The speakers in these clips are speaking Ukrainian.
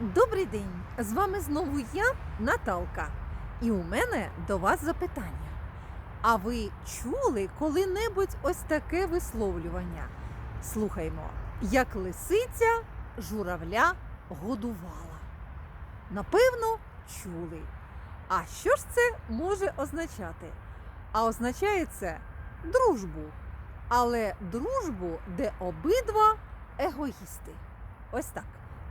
Добрий день! З вами знову я, Наталка. І у мене до вас запитання. А ви чули коли-небудь ось таке висловлювання? Слухаймо, як лисиця журавля годувала. Напевно, чули. А що ж це може означати? А означає це дружбу. Але дружбу, де обидва егоїсти. Ось так.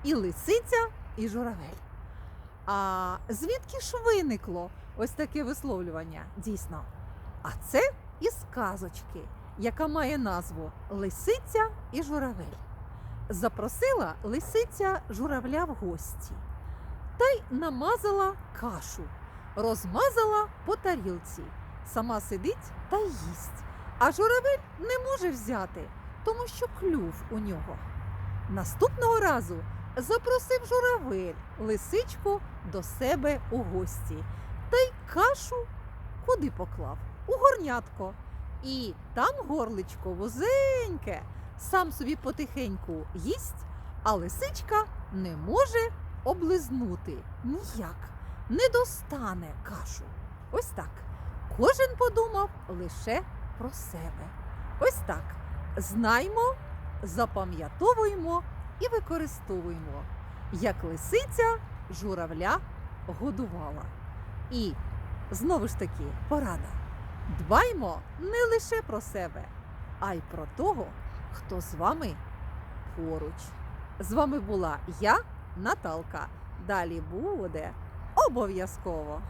І лисиця, і журавель. А звідки ж виникло ось таке висловлювання? Дійсно. А це із казочки, яка має назву Лисиця і журавель. Запросила лисиця журавля в гості та й намазала кашу, розмазала по тарілці. Сама сидить та їсть. А журавель не може взяти, тому що клюв у нього. Наступного разу запросив журавель лисичку до себе у гості та й кашу куди поклав? У горнятко. І там горличко вузеньке, сам собі потихеньку їсть, а лисичка не може облизнути ніяк, не достане кашу. Ось так. Кожен подумав лише про себе. Ось так. Знаймо, запам'ятовуємо і використовуємо, як лисиця журавля годувала. І знову ж таки порада. Дбаймо не лише про себе, а й про того, хто з вами поруч. З вами була я, Наталка. Далі буде обов'язково.